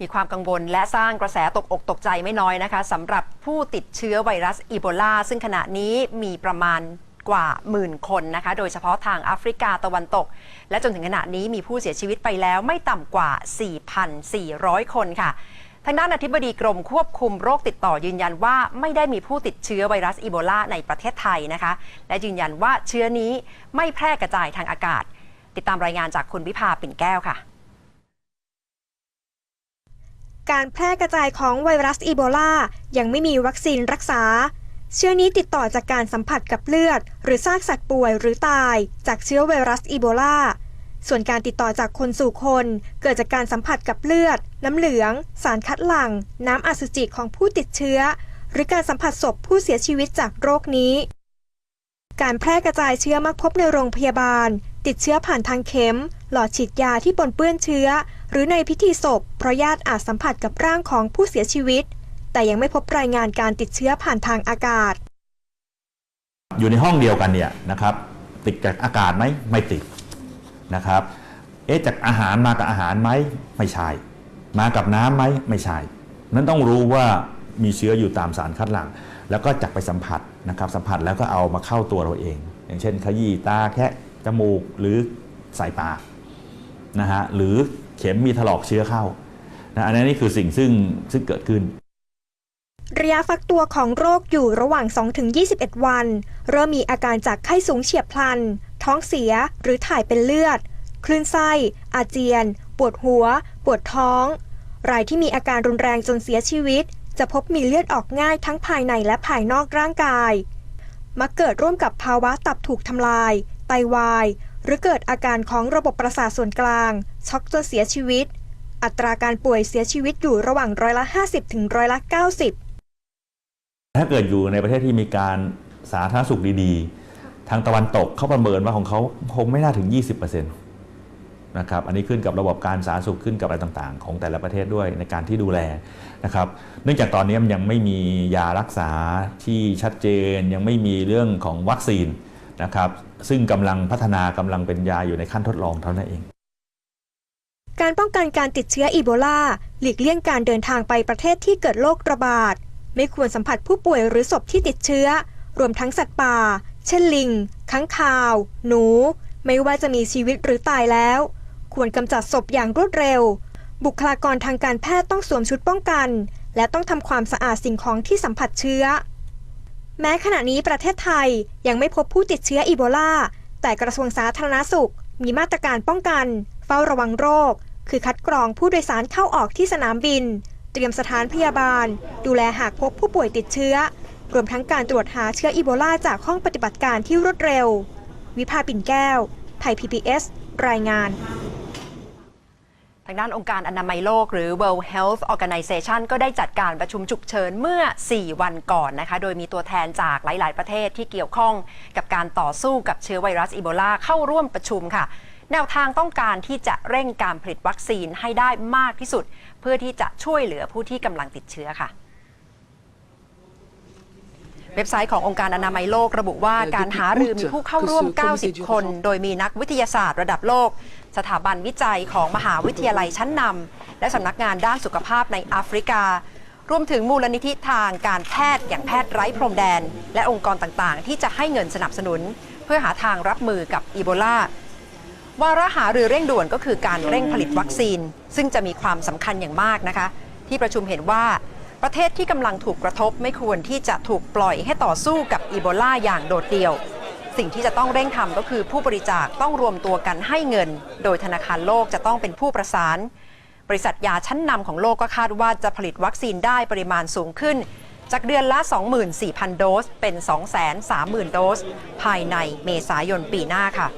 มีความกังวลและสร้างกระแสตกอกตกใจไม่น้อยนะคะสำหรับผู้ติดเชื้อไวรัสอีโบลา ซึ่งขณะนี้มีประมาณกว่าหมื่นคนนะคะ โดยเฉพาะทางแอฟริกาตะวันตก และจนถึงขณะนี้มีผู้เสียชีวิตไปแล้วไม่ต่ำกว่า 4,400 คนค่ะ ทางด้านอธิบดีกรมควบคุมโรคติดต่อยืนยันว่าไม่ได้มีผู้ติดเชื้อไวรัสอีโบลาในประเทศไทยนะคะ และยืนยันว่าเชื้อนี้ไม่แพร่กระจายทางอากาศ ติดตามรายงานจากคุณวิภาปิ่นแก้วค่ะ การแพร่กระจายของไวรัสอีโบลายังไม่มีวัคซีนรักษา เชื้อนี้ติดต่อจากการสัมผัสกับเลือด หรือซากสัตว์ป่วยหรือตายจากเชื้อไวรัสอีโบลาส่วนการติดต่อจากคนสู่คน เกิดจากการสัมผัสกับเลือด น้ำเหลือง สารคัดหลั่ง น้ำอสุจิของผู้ติดเชื้อ หรือการสัมผัสศพผู้เสียชีวิตจากโรคนี้ การแพร่กระจายเชื้อมักพบในโรงพยาบาล ติดเชื้อผ่านทางเข็ม หลอดฉีดยาที่ปนเปื้อนเชื้อ หรือในพิธีศพเพราะญาติอาจสัมผัสกับร่างของผู้เสียชีวิต แต่ยังไม่พบรายงานการติดเชื้อผ่านทางอากาศ อยู่ในห้องเดียวกันเนี่ยนะครับ ติดจากอากาศไหมไม่ติดนะครับ เอ๊ะจากอาหารมากับอาหารไหมไม่ใช่ มากับน้ำไหมไม่ใช่นั้นต้องรู้ว่ามีเชื้ออยู่ตามสารคัดหลั่งแล้วก็จักไปสัมผัสนะครับ สัมผัสแล้วก็เอามาเข้าตัวเราเอง อย่างเช่น ขยี้ตาแคะจมูกหรือสายตานะฮะหรือ เข็มมีถลอกเชื้อเข้านะอันนี้นี่คือสิ่งซึ่งซึ่งเกิดขึ้น ระยะฟักตัวของโรคอยู่ระหว่าง 2-21 วัน เริ่มมีอาการจากไข้สูงเฉียบพลัน ท้องเสียหรือถ่ายเป็นเลือด คลื่นไส้ อาเจียน ปวดหัว ปวดท้อง รายที่มีอาการรุนแรงจนเสียชีวิต จะพบมีเลือดออกง่ายทั้งภายในและภายนอกร่างกาย มักเกิดร่วมกับภาวะตับถูกทำลาย ไตวาย หรือเกิดอาการของระบบประสาทส่วนกลาง ช็อกจนเสียชีวิต อัตราการป่วยเสียชีวิตอยู่ระหว่างร้อยละ 50 ถึงร้อยละ 90 ถ้าเกิดอยู่ในประเทศที่มีการสาธารณสุขดีๆ ทางตะวันตกเขาประเมินว่าของเขาคงไม่น่าถึง 20%นะครับ อันนี้ขึ้นกับระบบการสาธารณสุขขึ้นกับอะไรต่างๆ ของแต่ละประเทศด้วยในการที่ดูแลนะครับ เนื่องจากตอนนี้มันยังไม่มียารักษาที่ชัดเจน ยังไม่มีเรื่องของวัคซีน นะครับซึ่งกำลังพัฒนากำลังเป็นยาอยู่ในขั้นทดลองเท่านั้นเอง การป้องกันการติดเชื้ออีโบลาหลีกเลี่ยงการเดินทางไปประเทศที่เกิดโรคระบาด ไม่ควรสัมผัสผู้ป่วยหรือศพที่ติดเชื้อ รวมทั้งสัตว์ป่า เช่นลิง ค้างคาว หนู ไม่ว่าจะมีชีวิตหรือตายแล้ว ควรกำจัดศพอย่างรวดเร็ว บุคลากรทางการแพทย์ต้องสวมชุดป้องกัน และต้องทำความสะอาดสิ่งของที่สัมผัสเชื้อ แม้ขณะนี้ประเทศไทยยังไม่พบผู้ติดเชื้ออีโบลา แต่กระทรวงสาธารณสุข มีมาตรการป้องกัน เฝ้าระวังโรค คือคัดกรองผู้โดยสารเข้าออกที่สนามบิน เตรียมสถานพยาบาล ดูแลหากพบผู้ป่วยติดเชื้อ รวมทั้งการตรวจหาเชื้ออีโบลาจากห้องปฏิบัติการที่รวดเร็ว วิภาปิ่นแก้ว ไทย PBS รายงาน ทางด้านองค์การอนามัยโลกหรือ World Health Organization ก็ได้จัดการประชุมฉุกเฉินเมื่อ 4 วันก่อนนะคะ โดยมีตัวแทนจากหลาย ๆ ประเทศที่เกี่ยวข้องกับการต่อสู้กับเชื้อไวรัสอีโบลาเข้าร่วมประชุมค่ะ แนวทางต้องการที่จะเร่งการผลิตวัคซีนให้ได้มากที่สุด เพื่อที่จะช่วยเหลือผู้ที่กำลังติดเชื้อค่ะ เว็บไซต์ขององค์การอนามัยโลกระบุว่าการหารือมีผู้เข้าร่วม 90 คน โดยมีนักวิทยาศาสตร์ระดับโลก สถาบันวิจัยของมหาวิทยาลัยชั้นนำและสำนักงานด้านสุขภาพในแอฟริการวมถึงมูลนิธิทางการแพทย์อย่างแพทย์ไร้พรมแดน และองค์กรต่างๆ ที่จะให้เงินสนับสนุน เพื่อหาทางรับมือกับอีโบลาวาระหารือเร่งด่วนก็คือการเร่งผลิตวัคซีน ซึ่งจะมีความสำคัญอย่างมากนะคะ ที่ประชุมเห็นว่า ประเทศที่กำลังถูกกระทบไม่ควรที่จะถูกปล่อยให้ต่อสู้กับอีโบลาอย่างโดดเดี่ยว สิ่งที่จะต้องเร่งทำก็คือผู้บริจาคต้องรวมตัวกันให้เงิน โดยธนาคารโลกจะต้องเป็นผู้ประสาน บริษัทยาชั้นนำของโลกก็คาดว่าจะผลิตวัคซีนได้ปริมาณสูงขึ้น จากเดือนละ 24,000 โดส เป็น 230,000 โดส ภายในเมษายนปีหน้าค่ะ